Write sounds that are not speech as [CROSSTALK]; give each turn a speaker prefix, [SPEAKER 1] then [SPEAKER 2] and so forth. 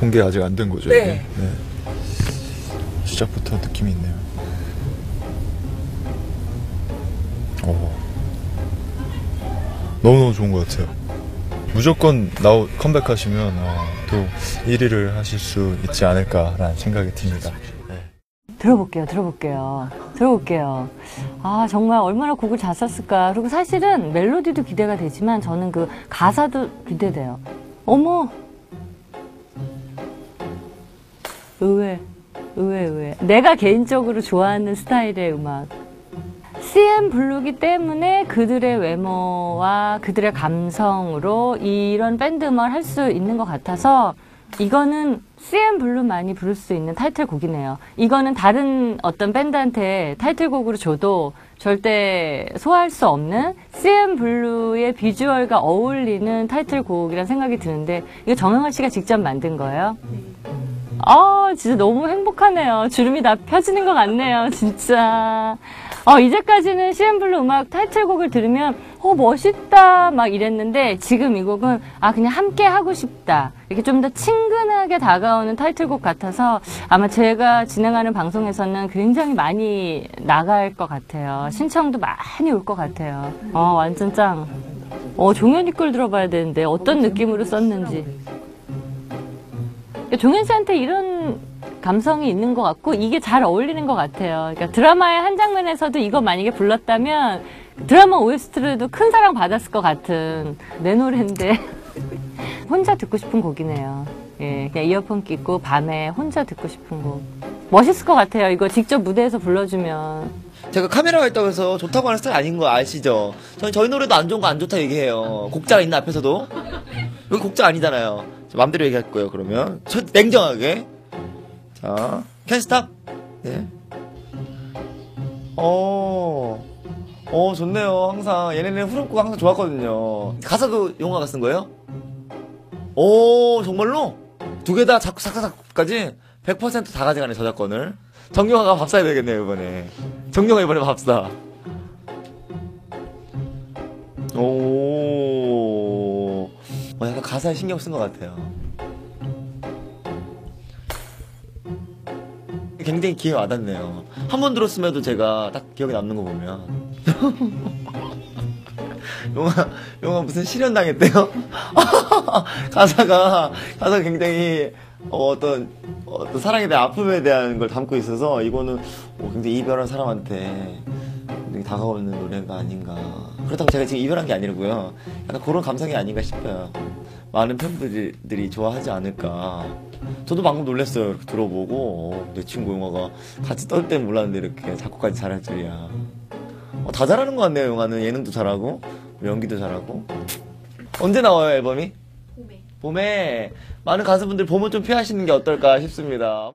[SPEAKER 1] 공개 아직 안 된 거죠?
[SPEAKER 2] 네.
[SPEAKER 1] 이게? 네. 시작부터 느낌이 있네요. 어. 너무너무 좋은 것 같아요. 무조건 나오 컴백하시면 어, 또 1위를 하실 수 있지 않을까라는 생각이 듭니다. 네.
[SPEAKER 3] 들어볼게요, 들어볼게요. 들어볼게요. 아, 정말 얼마나 곡을 잘 썼을까. 그리고 사실은 멜로디도 기대가 되지만 저는 그 가사도 기대돼요. 어머! 의외, 의외, 의외. 내가 개인적으로 좋아하는 스타일의 음악. CM 블루기 때문에 그들의 외모와 그들의 감성으로 이런 밴드 음악을 할 수 있는 것 같아서 이거는 CM 블루만이 부를 수 있는 타이틀곡이네요. 이거는 다른 어떤 밴드한테 타이틀곡으로 줘도 절대 소화할 수 없는 CM 블루의 비주얼과 어울리는 타이틀곡이라는 생각이 드는데 이거 정영아 씨가 직접 만든 거예요? 아, 진짜 너무 행복하네요. 주름이 다 펴지는 것 같네요, 진짜. 어, 이제까지는 CM블루 음악 타이틀곡을 들으면, 어, 멋있다, 막 이랬는데, 지금 이 곡은, 아, 그냥 함께 하고 싶다. 이렇게 좀 더 친근하게 다가오는 타이틀곡 같아서, 아마 제가 진행하는 방송에서는 굉장히 많이 나갈 것 같아요. 신청도 많이 올 것 같아요. 어, 완전 짱. 어, 종현이 걸 들어봐야 되는데, 어떤 느낌으로 썼는지. 그러니까 종현 씨한테 이런 감성이 있는 것 같고 이게 잘 어울리는 것 같아요. 그러니까 드라마의 한 장면에서도 이거 만약에 불렀다면 드라마 OST로도 큰 사랑 받았을 것 같은 내 노래인데 [LAUGHS] 혼자 듣고 싶은 곡이네요. 예, 그냥 이어폰 끼고 밤에 혼자 듣고 싶은 곡. 멋있을 것 같아요. 이거 직접 무대에서 불러주면.
[SPEAKER 2] 제가 카메라가 있다고 해서 좋다고 하는 스타일 아닌 거 아시죠? 저는 저희 노래도 안 좋은 거 안 좋다 얘기해요. 곡자가 있나 앞에서도? 여기 곡자 아니잖아요. 저 맘대로 얘기할 거예요, 그러면. 저 냉정하게. 자, 캔 스탑. 네. 어, 어, 좋네요. 항상. 얘네는 후렴구 항상 좋았거든요. 가사도 용화가 쓴 거예요? 오, 정말로? 두 개 다 자꾸 삭삭삭까지 100%다 가져가네, 저작권을. 정용화가 밥 사야 되겠네요, 이번에. 정용화 이번에 밥 사. 오, 가사에 신경 쓴 것 같아요. 굉장히 기회 와닿네요. 한 번 들었음에도 제가 딱 기억에 남는 거 보면. [LAUGHS] 용아, 용아 무슨 실현 당했대요? [LAUGHS] 가사가, 가사가 굉장히, 어, 어떤, 어떤 사랑에 대한 아픔에 대한 걸 담고 있어서 이거는 어, 굉장히 이별한 사람한테 굉장히 다가오는 노래가 아닌가. 그렇다고 제가 지금 이별한 게 아니고요. 약간 그런 감성이 아닌가 싶어요. 많은 팬분들이 좋아하지 않을까. 저도 방금 놀랐어요. 이렇게 들어보고 어, 내 친구 용화가 같이 떨 땐 몰랐는데 이렇게 작곡까지 잘할 줄이야. 어, 다 잘하는 것 같네요. 용화는 예능도 잘하고 연기도 잘하고. 언제 나와요 앨범이? 봄에. 봄에 많은 가수분들 봄을 좀 피하시는 게 어떨까 싶습니다.